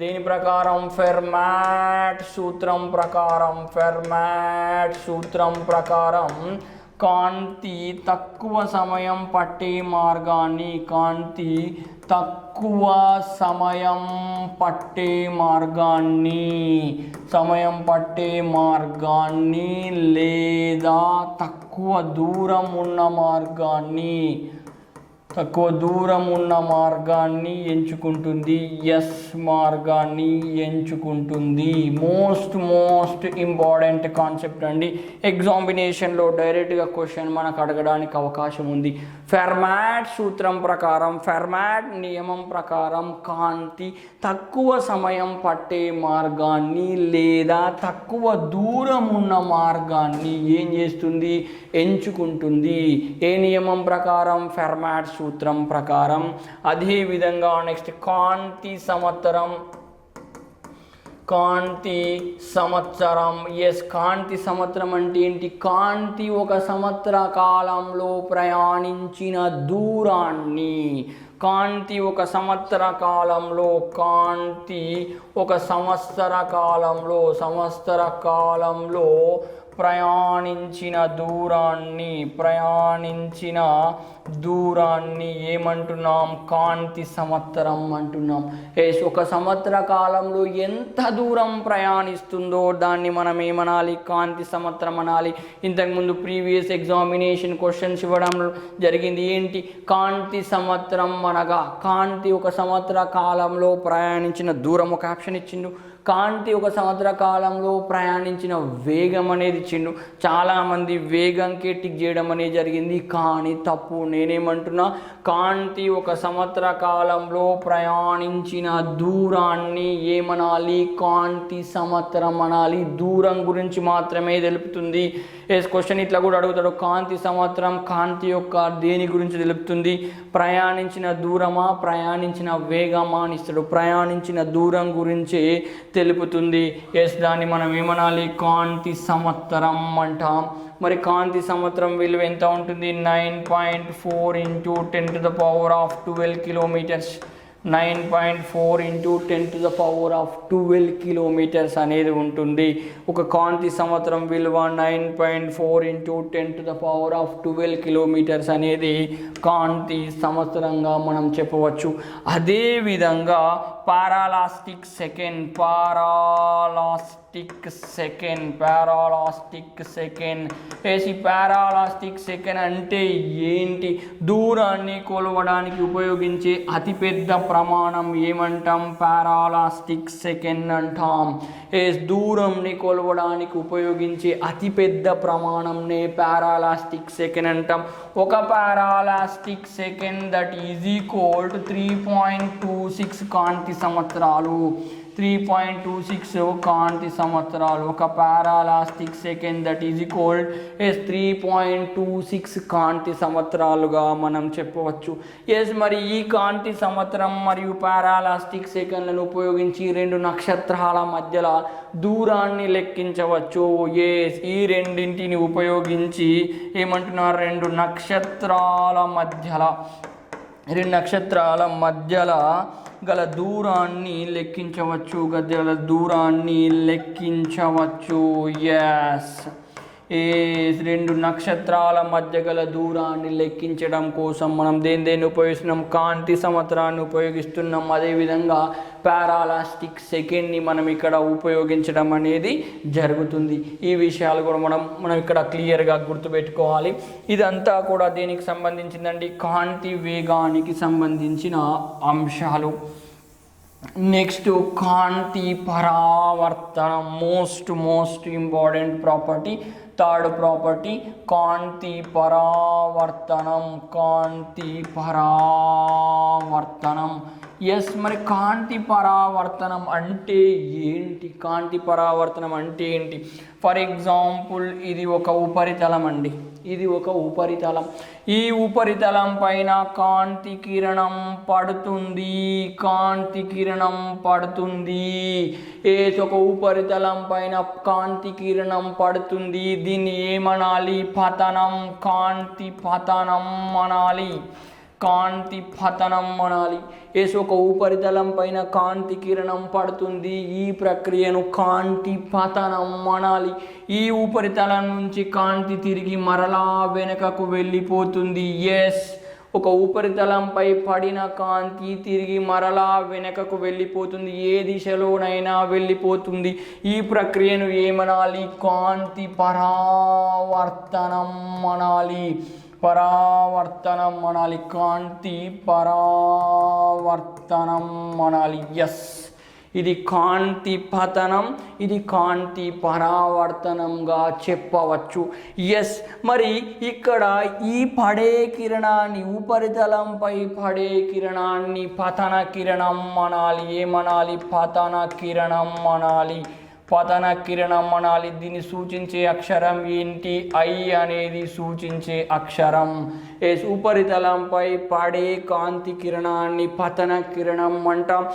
దేని ప్రకారం ఫెర్మాట్ సూత్రం ప్రకారం ఫెర్మాట్ సూత్రం ప్రకారం కాంతి తక్కువ సమయం పట్టే మార్గాన్ని కాంతి తక్కువ సమయం పట్టే మార్గాన్ని సమయం పట్టే మార్గాన్ని లేదా తక్కువ దూరం ఉన్న మార్గాన్ని తక్కువ దూరం ఉన్న మార్గాన్ని ఎంచుకుంటుంది. ఎస్ మార్గాన్ని ఎంచుకుంటుంది. మోస్ట్ మోస్ట్ ఇంపార్టెంట్ కాన్సెప్ట్ అండి. ఎగ్జామినేషన్లో డైరెక్ట్గా క్వశ్చన్ మనకు అడగడానికి అవకాశం ఉంది. ఫెర్మాట్ సూత్రం ప్రకారం ఫెర్మాట్ నియమం ప్రకారం కాంతి తక్కువ సమయం పట్టే మార్గాన్ని లేదా తక్కువ దూరం ఉన్న మార్గాన్ని ఏం చేస్తుంది? ఎంచుకుంటుంది. ఏ నియమం ప్రకారం? ఫెర్మాట్ సూత్రం ప్రకారం. అదేవిధంగా నెక్స్ట్ కాంతి సంవత్సరం. కాంతి సంవత్సరం. ఎస్ కాంతి సంవత్సరం అంటే ఏంటి? కాంతి ఒక సంవత్సర కాలంలో ప్రయాణించిన దూరాన్ని. కాంతి ఒక సంవత్సర కాలంలో కాంతి ఒక సంవత్సర కాలంలో సంవత్సర కాలంలో ప్రయాణించిన దూరాన్ని ప్రయాణించిన దూరాన్ని ఏమంటున్నాం? కాంతి సంవత్సరం అంటున్నాం. ఎస్ ఒక సంవత్సర కాలంలో ఎంత దూరం ప్రయాణిస్తుందో దాన్ని మనం ఏమనాలి? కాంతి సంవత్సరం అనాలి. ఇంతకుముందు ప్రీవియస్ ఎగ్జామినేషన్ క్వశ్చన్స్ ఇవ్వడం జరిగింది. ఏంటి? కాంతి సంవత్సరం అనగా కాంతి ఒక సంవత్సర కాలంలో ప్రయాణించిన దూరం ఒక ఆప్షన్ ఇచ్చిండు. కాంతి ఒక సంవత్సర కాలంలో ప్రయాణించిన వేగం అనేది ఇచ్చిండు. చాలామంది వేగంకే టిక్ చేయడం అనేది జరిగింది. కానీ తప్పు నేనేమంటున్నా? కాంతి ఒక సంవత్సర కాలంలో ప్రయాణించిన దూరాన్ని ఏమనాలి? కాంతి సంవత్సరం అనాలి. దూరం గురించి మాత్రమే తెలుపుతుంది. ఎస్ క్వశ్చన్ ఇట్లా కూడా అడుగుతాడు. కాంతి సంవత్సరం కాంతి యొక్క దేని గురించి తెలుపుతుంది? ప్రయాణించిన దూరమా? ప్రయాణించిన వేగమా అని ఇస్తాడు. ప్రయాణించిన దూరం గురించి తెలుపుతుంది. ఎస్ దాన్ని మనం ఏమనాలి? కాంతి సంవత్సరం అంటాం. మరి కాంతి సంవత్సరం విలువ ఎంత ఉంటుంది? Nine point four into ten to the power of twelve kilometres. Nine point four into ten to the power of twelve kilometres అనేది ఉంటుంది. ఒక కాంతి సంవత్సరం విలువ nine point four into ten to the power of twelve kilometres అనేది కాంతి సంవత్సరంగా మనం చెప్పవచ్చు. అదేవిధంగా parallactic second parallactic second parallactic second ఏసి పారాలాస్టిక్ సెకండ్ అంటే ఏంటి? దూరాన్ని కొలవడానికి ఉపయోగించే అతిపెద్ద ప్రమాణం ఏమంటాం? పారాలాస్టిక్ సెకండ్ అంటాం. ఏస్ దూరంని కొలవడానికి ఉపయోగించే అతిపెద్ద ప్రమాణంనే పారాలాస్టిక్ సెకండ్ అంటాం. ఒక parallactic second that is equal to three point two six కాంతి సంవత్సరాలు. త్రీ పాయింట్ టూ సిక్స్ కాంతి సంవత్సరాలు. ఒక parallactic second that is equal as three point two six కాంతి సంవత్సరాలుగా మనం చెప్పవచ్చు. ఎస్ మరి ఈ కాంతి సంవత్సరం మరియు పారాలాస్టిక్ సెకండ్లను ఉపయోగించి రెండు నక్షత్రాల మధ్యలో దూరాన్ని లెక్కించవచ్చు. ఎస్ ఈ రెండింటిని ఉపయోగించి ఏమంటున్నారు? రెండు నక్షత్రాల మధ్యలో రెండు నక్షత్రాల మధ్యలో గల దూరాన్ని లెక్కించవచ్చు. గల దూరాన్ని లెక్కించవచ్చు. ఎస్ ఏ రెండు నక్షత్రాల మధ్య గల దూరాన్ని లెక్కించడం కోసం మనం దేని దేన్ని ఉపయోగిస్తున్నాం? కాంతి సంవత్సరాన్ని ఉపయోగిస్తున్నాం. అదేవిధంగా పారాలాస్టిక్ సెకండ్ని మనం ఇక్కడ ఉపయోగించడం అనేది జరుగుతుంది. ఈ విషయాలు కూడా మనం మనం ఇక్కడ క్లియర్గా గుర్తుపెట్టుకోవాలి. ఇదంతా కూడా దేనికి సంబంధించిందండి? కాంతి వేగానికి సంబంధించిన అంశాలు. నెక్స్ట్ కాంతి పరావర్తనం. Most most important property third property కాంతి పరావర్తనం కాంతి పరావర్తనం. ఎస్ మరి కాంతి పరావర్తనం అంటే ఏంటి? కాంతి పరావర్తనం అంటే ఏంటి? ఫర్ ఎగ్జాంపుల్ ఇది ఒక ఉపరితలం అండి. ఇది ఒక ఉపరితలం. ఈ ఉపరితలం పైన కాంతి కిరణం పడుతుంది. కాంతి కిరణం పడుతుంది. ఏ ఒక ఉపరితలం పైన కాంతి కిరణం పడుతుంది. దీన్ని ఏమనాలి? పతనం. కాంతి పతనం అనాలి. కాంతి పతనం అనాలి ఎస్ ఒక ఉపరితలం పైన కాంతి కిరణం పడుతుంది. ఈ ప్రక్రియను కాంతి పతనం అనాలి ఈ ఉపరితలం నుంచి కాంతి తిరిగి మరలా వెనుకకు వెళ్ళిపోతుంది. ఎస్ ఒక ఉపరితలంపై పడిన కాంతి తిరిగి మరలా వెనుకకు వెళ్ళిపోతుంది. ఏ దిశలోనైనా వెళ్ళిపోతుంది. ఈ ప్రక్రియను ఏమనాలి? కాంతి పరావర్తనం అనాలి పరావర్తనం అనాలి. కాంతి పరావర్తనం అనాలి. ఎస్ ఇది కాంతి పతనం ఇది కాంతి పరావర్తనంగా చెప్పవచ్చు. ఎస్ మరి ఇక్కడ ఈ పడే కిరణాన్ని ఉపరితలంపై పడే కిరణాన్ని పతన కిరణం అనాలి. ఏమనాలి? పతన కిరణం అనాలి. పతన కిరణం అనాలి దీన్ని సూచించే అక్షరం ఏంటి? ఐ అనేది సూచించే అక్షరం. ఎస్ ఉపరితలంపై పడే కాంతి కిరణాన్ని పతన కిరణం అంటాం.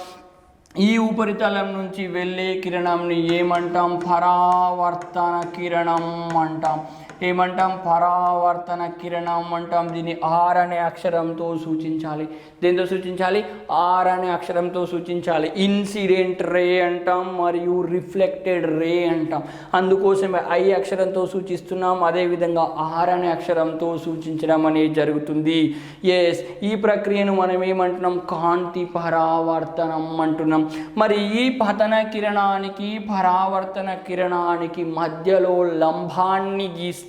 ఈ ఉపరితలం నుంచి వెళ్ళే కిరణంని ఏమంటాం? పరావర్తన కిరణం అంటాం. ఏమంటాం పరావర్తన కిరణం అంటాం దీన్ని ఆర్ అనే అక్షరంతో సూచించాలి. దేంతో సూచించాలి? ఆర్ అనే అక్షరంతో సూచించాలి. ఇన్సిడెంట్ రే అంటాం మరియు రిఫ్లెక్టెడ్ రే అంటాం. అందుకోసమే ఐ అక్షరంతో సూచిస్తున్నాం. అదేవిధంగా ఆర్ అనే అక్షరంతో సూచించడం అనేది జరుగుతుంది. ఎస్ ఈ ప్రక్రియను మనం ఏమంటున్నాం? కాంతి పరావర్తనం అంటున్నాం. మరి ఈ పతన కిరణానికి పరావర్తన కిరణానికి మధ్యలో లంబాన్ని గీస్తాం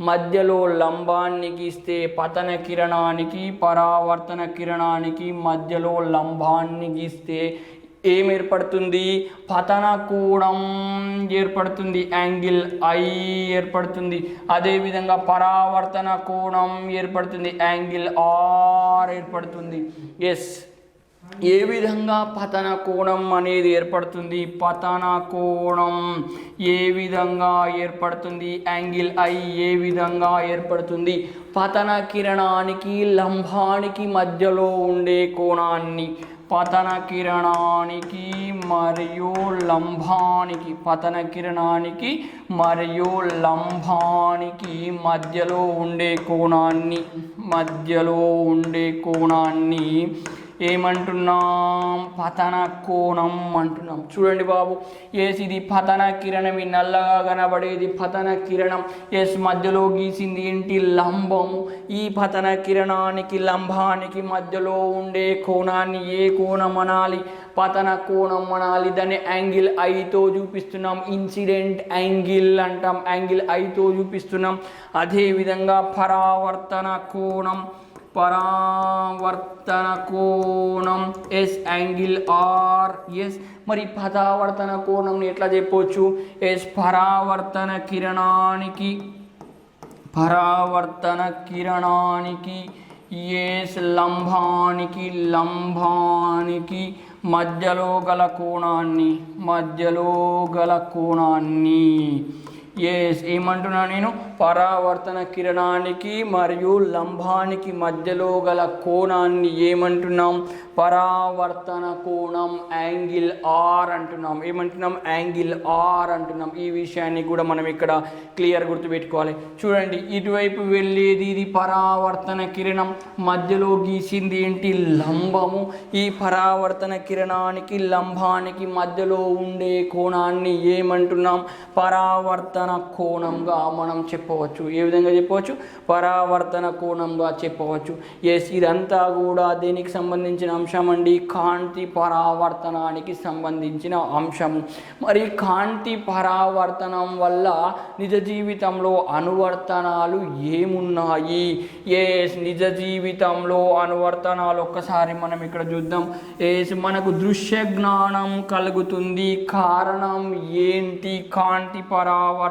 మధ్యలో లంబాన్ని గీస్తే పతన కిరణానికి పరావర్తన కిరణానికి మధ్యలో లంబాన్ని గీస్తే ఏం ఏర్పడుతుంది పతన కోణం ఏర్పడుతుంది యాంగిల్ ఐ ఏర్పడుతుంది. అదేవిధంగా పరావర్తన కోణం ఏర్పడుతుంది యాంగిల్ ఆర్ ఏర్పడుతుంది. ఎస్ ఏ విధంగా పతన కోణం అనేది ఏర్పడుతుంది? పతన కోణం ఏ విధంగా ఏర్పడుతుంది? యాంగిల్ ఐ ఏ విధంగా ఏర్పడుతుంది? పతన కిరణానికి లంబానికి మధ్యలో ఉండే కోణాన్ని పతన కిరణానికి మరియు లంబానికి పతన కిరణానికి మరియు లంబానికి మధ్యలో ఉండే కోణాన్ని మధ్యలో ఉండే కోణాన్ని ఏమంటున్నాం? పతన కోణం అంటున్నాం. చూడండి బాబు ఎస్ ఇది పతన కిరణం ఈ నల్లగా కనబడేది పతన కిరణం. ఎస్ మధ్యలో గీసింది ఏంటి? లంబము. ఈ పతన కిరణానికి లంబానికి మధ్యలో ఉండే కోణాన్ని ఏ కోణం అనాలి? పతన కోణం అనాలి. దాన్ని యాంగిల్ ఐతో చూపిస్తున్నాం. ఇన్సిడెంట్ యాంగిల్ అంటాం. యాంగిల్ ఐతో చూపిస్తున్నాం. అదేవిధంగా పరావర్తన కోణం. పరావర్తన కోణం ఎస్ యాంగిల్ ఆర్ ఎస్ మరి పదావర్తన కోణం ఎట్లా చెప్పవచ్చు ఎస్ పరావర్తన కిరణానికి పరావర్తన కిరణానికి ఎస్ లంబానికి లంబానికి మధ్యలో గల కోణాన్ని మధ్యలో గల కోణాన్ని. ఏ ఏమంటున్నా నేను? పరావర్తన కిరణానికి మరియు లంబానికి మధ్యలో గల కోణాన్ని ఏమంటున్నాం? పరావర్తన కోణం యాంగిల్ ఆర్ అంటున్నాం. ఏమంటున్నాం? యాంగిల్ ఆర్ అంటున్నాం. ఈ విషయాన్ని కూడా మనం ఇక్కడ క్లియర్ గుర్తుపెట్టుకోవాలి. చూడండి ఇటువైపు వెళ్ళేది ఇది పరావర్తన కిరణం మధ్యలో గీసింది ఏంటి? లంబము ఈ పరావర్తన కిరణానికి లంబానికి మధ్యలో ఉండే కోణాన్ని ఏమంటున్నాం? పరావర్తన కోణంగా మనం చెప్పవచ్చు. ఏ విధంగా చెప్పవచ్చు? పరావర్తన కోణంగా చెప్పవచ్చు. ఎస్ ఇదంతా కూడా దేనికి సంబంధించిన అంశం అండి? కాంతి పరావర్తనానికి సంబంధించిన అంశము మరి కాంతి పరావర్తనం వల్ల నిజ జీవితంలో అనువర్తనాలు ఏమున్నాయి? ఎస్ నిజ జీవితంలో అనువర్తనాలు ఒక్కసారి మనం ఇక్కడ చూద్దాం. ఎస్ మనకు దృశ్య జ్ఞానం కలుగుతుంది. కారణం ఏంటి? కాంతి పరావర్తన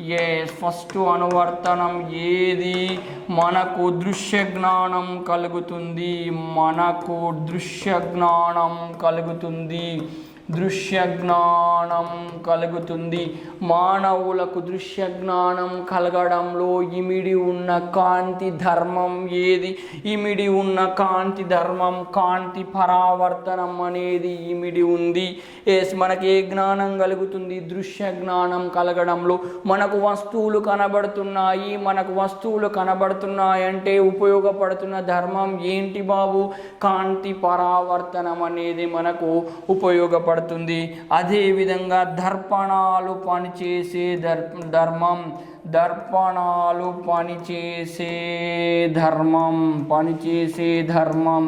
ఎస్ ఫస్ట్ అనువర్తనం ఏది? మనకు దృశ్య జ్ఞానం కలుగుతుంది. మనకు దృశ్య జ్ఞానం కలుగుతుంది. దృశ్య జ్ఞానం కలుగుతుంది. మానవులకు దృశ్య జ్ఞానం కలగడంలో ఇమిడి ఉన్న కాంతి ధర్మం ఏది? ఇమిడి ఉన్న కాంతి ధర్మం కాంతి పరావర్తనం అనేది ఇమిడి ఉంది. ఎస్ మనకి ఏ జ్ఞానం కలుగుతుంది? దృశ్య జ్ఞానం కలగడంలో మనకు వస్తువులు కనబడుతున్నాయి. మనకు వస్తువులు కనబడుతున్నాయి అంటే ఉపయోగపడుతున్న ధర్మం ఏంటి బాబు? కాంతి పరావర్తనం అనేది మనకు ఉపయోగపడుతుంది. అదేవిధంగా దర్పణాలు పనిచేసే దర్ప ధర్మం దర్పణాలు పనిచేసే ధర్మం పనిచేసే ధర్మం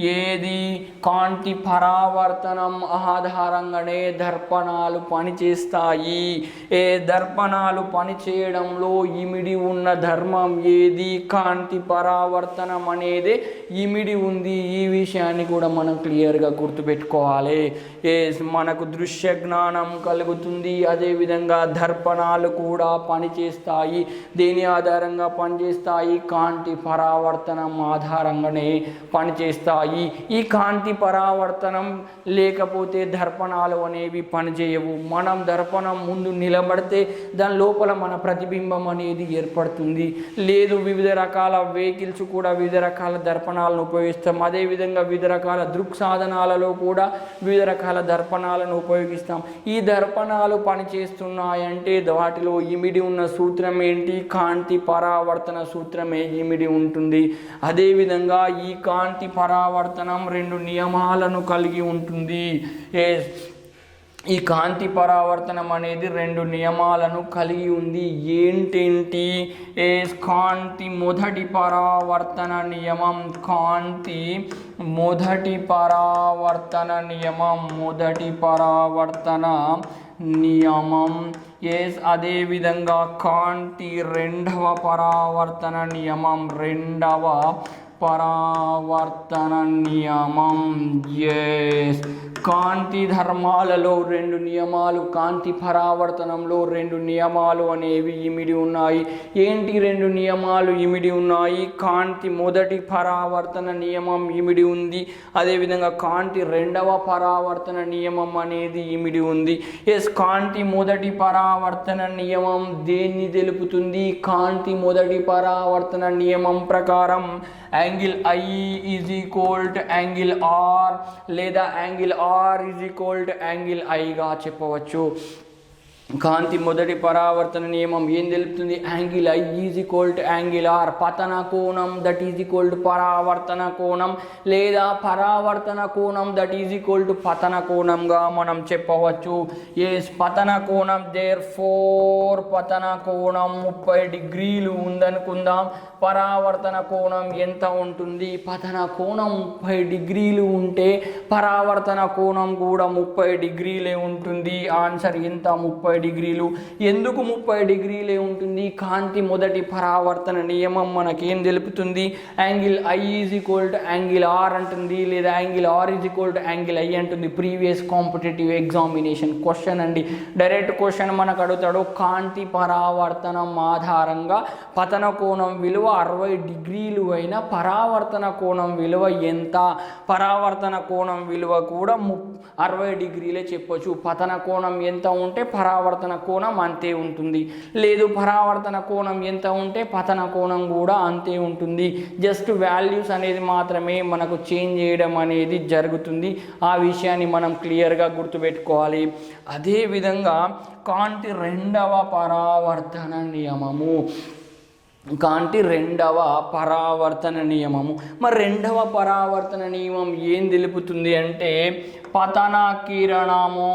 ఏది? కాంతి పరావర్తనం ఆధారంగానే దర్పణాలు పనిచేస్తాయి. ఏ దర్పణాలు పనిచేయడంలో ఇమిడి ఉన్న ధర్మం ఏది? కాంతి పరావర్తనం అనేది ఇమిడి ఉంది. ఈ విషయాన్ని కూడా మనం క్లియర్గా గుర్తుపెట్టుకోవాలి. ఏ మనకు దృశ్య జ్ఞానం కలుగుతుంది. అదేవిధంగా దర్పణాలు కూడా పనిచేస్తాయి. దేని ఆధారంగా పనిచేస్తాయి? కాంతి పరావర్తనం ఆధారంగానే పనిచేస్తాయి. ఈ కాంతి పరావర్తనం లేకపోతే దర్పణాలు అనేవి పనిచేయవు. మనం దర్పణం ముందు నిలబడితే దాని లోపల మన ప్రతిబింబం అనేది ఏర్పడుతుంది. లేదు వివిధ రకాల వెహికల్స్ కూడా వివిధ రకాల దర్పణాలను ఉపయోగిస్తాం. అదేవిధంగా వివిధ రకాల దృక్ సాధనాలలో కూడా వివిధ రకాల దర్పణాలను ఉపయోగిస్తాం. ఈ దర్పణాలు పనిచేస్తున్నాయంటే వాటిలో ఇమిడి ఉన్న సూత్రం ఏంటి? కాంతి పరావర్తన సూత్రమే ఇమిడి ఉంటుంది. అదేవిధంగా ఈ కాంతి పరావర్తనం రెండు నియమాలను కలిగి ఉంటుంది. ఏ ఈ కాంతి పరావర్తనం అనేది రెండు నియమాలను కలిగి ఉంది. ఏంటేంటి? ఏ కాంతి మొదటి పరావర్తన నియమం కాంతి మొదటి పరావర్తన నియమం మొదటి పరావర్తన నియమం. ఎస్ అదేవిధంగా కాంతి రెండవ పరావర్తన నియమం రెండవ పరావర్తన నియమం ఎస్ కాంతి ధర్మాలలో రెండు నియమాలు కాంతి పరావర్తనంలో రెండు నియమాలు అనేవి ఇమిడి ఉన్నాయి. ఏంటి రెండు నియమాలు ఇమిడి ఉన్నాయి? కాంతి మొదటి పరావర్తన నియమం ఇమిడి ఉంది. అదేవిధంగా కాంతి రెండవ పరావర్తన నియమం అనేది ఇమిడి ఉంది. ఎస్ కాంతి మొదటి పరావర్తన నియమం దేన్ని తెలుపుతుంది? కాంతి మొదటి పరావర్తన నియమం ప్రకారం angle I is equal to angle R లేదా angle R is equal to angle ఐగా చెప్పవచ్చు. కాంతి మొదటి పరావర్తన నియమం ఏం తెలుపుతుంది? Angle I is equal to angle R పతన కోణం దట్ ఈజ్ ఈక్వల్ టు పరావర్తన కోణం లేదా పరావర్తన కోణం దట్ ఈజ్ ఈక్వల్ టు పతన కోణంగా మనం చెప్పవచ్చు. ఎస్ పతన కోణం దేర్ ఫోర్ పతన కోణం ముప్పై డిగ్రీలు ఉందనుకుందాం. పరావర్తన కోణం ఎంత ఉంటుంది? పతన కోణం ముప్పై డిగ్రీలు ఉంటే పరావర్తన కోణం కూడా ముప్పై డిగ్రీలే ఉంటుంది. ఆన్సర్ ఎంత? ముప్పై డిగ్రీలు. ఎందుకు ముప్పై డిగ్రీలే ఉంటుంది? కాంతి మొదటి పరావర్తన నియమం మనకేం తెలుపుతుంది? Angle I is equal to angle R అంటుంది లేదా angle R is equal to angle I అంటుంది? ప్రీవియస్ కాంపిటేటివ్ ఎగ్జామినేషన్ క్వశ్చన్ అండి. డైరెక్ట్ క్వశ్చన్ మనకు అడుగుతాడు కాంతి పరావర్తనం ఆధారంగా పతన కోణం విలువ అరవై డిగ్రీలు అయిన పరావర్తన కోణం విలువ ఎంత? పరావర్తన కోణం విలువ కూడా ము అరవై డిగ్రీలే చెప్పొచ్చు. పతన కోణం ఎంత ఉంటే పరావర్తన కోణం అంతే ఉంటుంది. లేదు పరావర్తన కోణం ఎంత ఉంటే పతన కోణం కూడా అంతే ఉంటుంది. జస్ట్ వాల్యూస్ అనేది మాత్రమే మనకు చేంజ్ చేయడం అనేది జరుగుతుంది. ఆ విషయాన్ని మనం క్లియర్గా గుర్తుపెట్టుకోవాలి. అదేవిధంగా కాంతి రెండవ పరావర్తన నియమము. కాంటి రెండవ పరావర్తన నియమము. మరి రెండవ పరావర్తన నియమం ఏం తెలుపుతుంది అంటే పతన కిరణము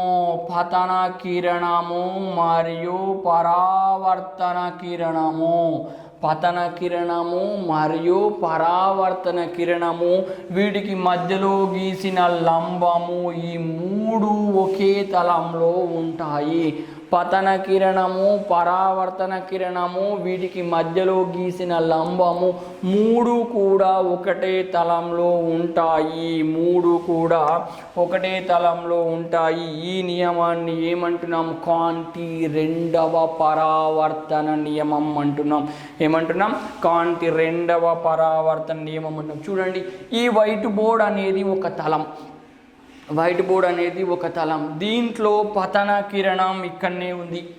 పతన కిరణము మరియు పరావర్తన కిరణము. పతన కిరణము మరియు పరావర్తన కిరణము వీటికి మధ్యలో గీసిన లంబము ఈ మూడు ఒకే తలంలో ఉంటాయి. పతన కిరణము పరావర్తన కిరణము వీటికి మధ్యలో గీసిన లంబము మూడు కూడా ఒకటే తలంలో ఉంటాయి. మూడు కూడా ఒకటే తలంలో ఉంటాయి. ఈ నియమాన్ని ఏమంటున్నాం? కాంతి రెండవ పరావర్తన నియమం అంటున్నాం. ఏమంటున్నాం? కాంతి రెండవ పరావర్తన నియమం అంటున్నాం. చూడండి ఈ వైట్ బోర్డ్ అనేది ఒక తలం. వైట్ బోర్డ్ అనేది ఒక తలం. దీంట్లో పతన కిరణం ఇక్కడనే ఉంది.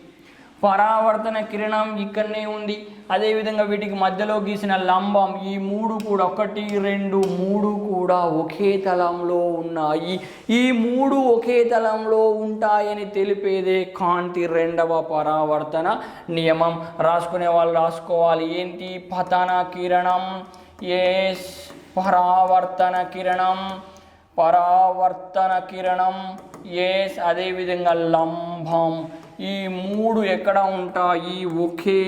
పరావర్తన కిరణం ఇక్కడనే ఉంది. అదేవిధంగా వీటికి మధ్యలో గీసిన లంబం ఈ మూడు కూడా ఒకటి రెండు మూడు కూడా ఒకే తలంలో ఉన్నాయి. ఈ మూడు ఒకే తలంలో ఉంటాయని తెలిపేదే కాంతి రెండవ పరావర్తన నియమం. రాసుకునే వాళ్ళు రాసుకోవాలి. ఏంటి? పతన కిరణం. ఎస్ పరావర్తన కిరణం. పరావర్తన కిరణం. ఎస్ అదేవిధంగా లంబం ఈ మూడు ఎక్కడ ఉంటాయి? ఒకే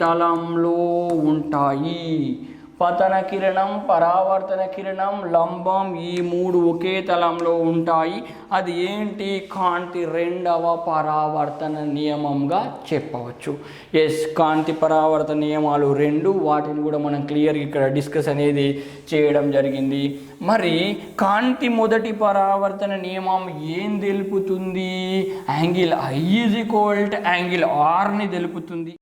తలంలో ఉంటాయి. పతన కిరణం పరావర్తన కిరణం లంబం ఈ మూడు ఒకే తలంలో ఉంటాయి. అది ఏంటి? కాంతి రెండవ పరావర్తన నియమంగా చెప్పవచ్చు. ఎస్ కాంతి పరావర్తన నియమాలు రెండు. వాటిని కూడా మనం క్లియర్గా ఇక్కడ డిస్కస్ అనేది చేయడం జరిగింది. మరి కాంతి మొదటి పరావర్తన నియమం ఏం తెలుపుతుంది? Angle I is equal angle ఆర్ని తెలుపుతుంది.